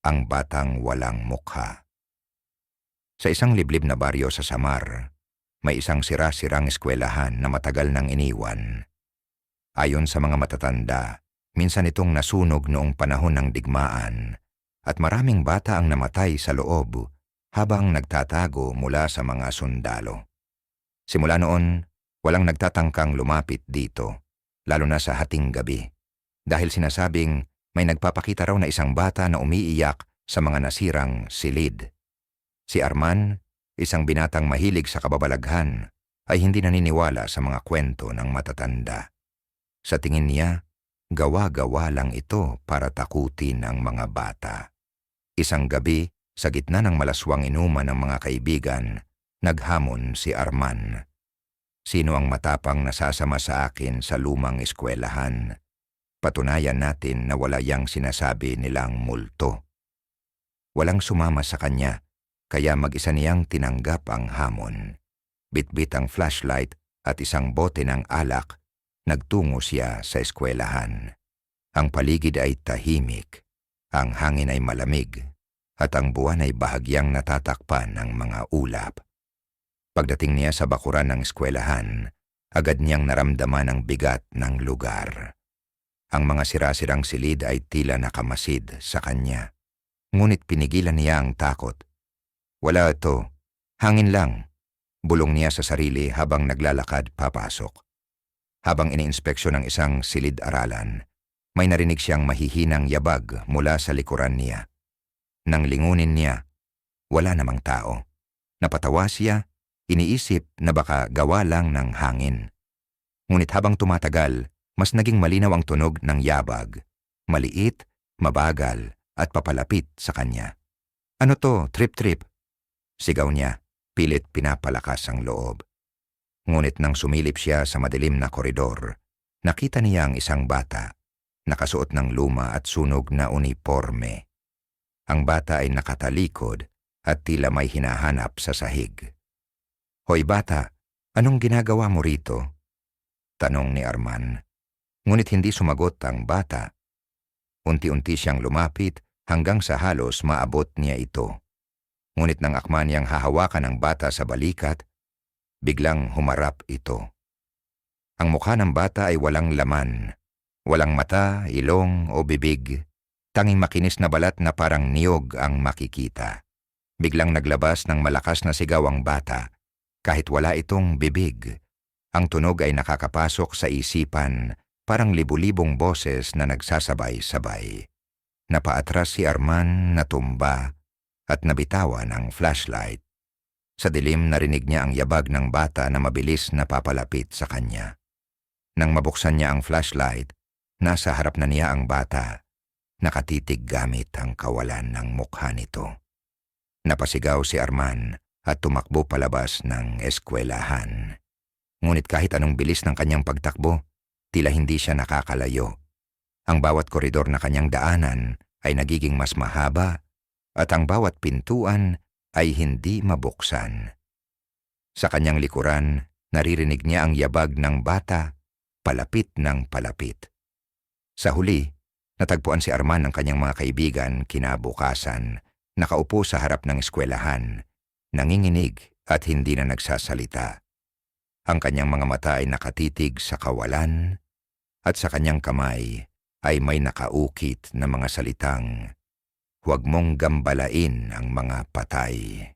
ang batang walang mukha. Sa isang liblib na baryo sa Samar, may isang sira-sirang eskwelahan na matagal nang iniwan. Ayon sa mga matatanda, minsan itong nasunog noong panahon ng digmaan at maraming bata ang namatay sa loob habang nagtatago mula sa mga sundalo. Simula noon, walang nagtatangkang lumapit dito, lalo na sa hating gabi, dahil sinasabing may nagpapakita raw na isang bata na umiiyak sa mga nasirang silid. Si Arman, isang binatang mahilig sa kababalaghan, ay hindi naniniwala sa mga kwento ng matatanda. Sa tingin niya, gawa-gawa lang ito para takutin ang mga bata. Isang gabi, sa gitna ng malaswang inuman ng mga kaibigan, naghamon si Arman. Sino ang matapang nasasama sa akin sa lumang eskwelahan? Patunayan natin na wala yang sinasabi nilang multo. Walang sumama sa kanya, kaya mag-isa niyang tinanggap ang hamon. Bitbit ang flashlight at isang bote ng alak, nagtungo siya sa eskwelahan. Ang paligid ay tahimik, ang hangin ay malamig, at ang buwan ay bahagyang natatakpan ng mga ulap. Pagdating niya sa bakuran ng eskwelahan, agad niyang naramdaman ang bigat ng lugar. Ang mga sirasirang silid ay tila nakamasid sa kanya. Ngunit pinigilan niya ang takot. Wala ito, hangin lang. Bulong niya sa sarili habang naglalakad papasok. Habang iniinspeksyon ng isang silid-aralan, may narinig siyang mahihinang yabag mula sa likuran niya. Nang lingunin niya, wala namang tao. Napatawa siya, iniisip na baka gawa lang ng hangin. Ngunit habang tumatagal, mas naging malinaw ang tunog ng yabag. Maliit, mabagal, at papalapit sa kanya. Ano to, trip-trip? Sigaw niya, pilit pinapalakas ang loob. Ngunit nang sumilip siya sa madilim na koridor, nakita niya ang isang bata, nakasuot ng luma at sunog na uniforme. Ang bata ay nakatalikod at tila may hinahanap sa sahig. Hoy bata, anong ginagawa mo rito? Tanong ni Arman. Ngunit hindi sumagot ang bata. Unti-unti siyang lumapit hanggang sa halos maabot niya ito. Ngunit nang akma niyang hahawakan ang bata sa balikat, biglang humarap ito. Ang mukha ng bata ay walang laman, walang mata, ilong o bibig Tanging makinis na balat na parang niyog ang makikita. Biglang naglabas ng malakas na sigaw ang bata, kahit wala itong bibig. Ang tunog ay nakakapasok sa isipan, parang libu-libong boses na nagsasabay-sabay. Napaatras si Arman na tumba at nabitawan ang flashlight. Sa dilim narinig niya ang yabag ng bata na mabilis na papalapit sa kanya. Nang mabuksan niya ang flashlight, nasa harap na niya ang bata nakatitig gamit ang kawalan ng mukha nito. Napasigaw si Arman at tumakbo palabas ng eskwelahan. Ngunit kahit anong bilis ng kanyang pagtakbo, tila hindi siya nakakalayo. Ang bawat koridor na kanyang daanan ay nagiging mas mahaba at ang bawat pintuan ay hindi mabuksan. Sa kanyang likuran, naririnig niya ang yabag ng bata, palapit ng palapit. Sa huli, Natagpuan si Arman ng kanyang mga kaibigan kinabukasan, nakaupo sa harap ng eskwelahan, nanginginig at hindi na nagsasalita. Ang kanyang mga mata ay nakatitig sa kawalan at sa kanyang kamay ay may nakaukit na mga salitang, Huwag mong gambalain ang mga patay.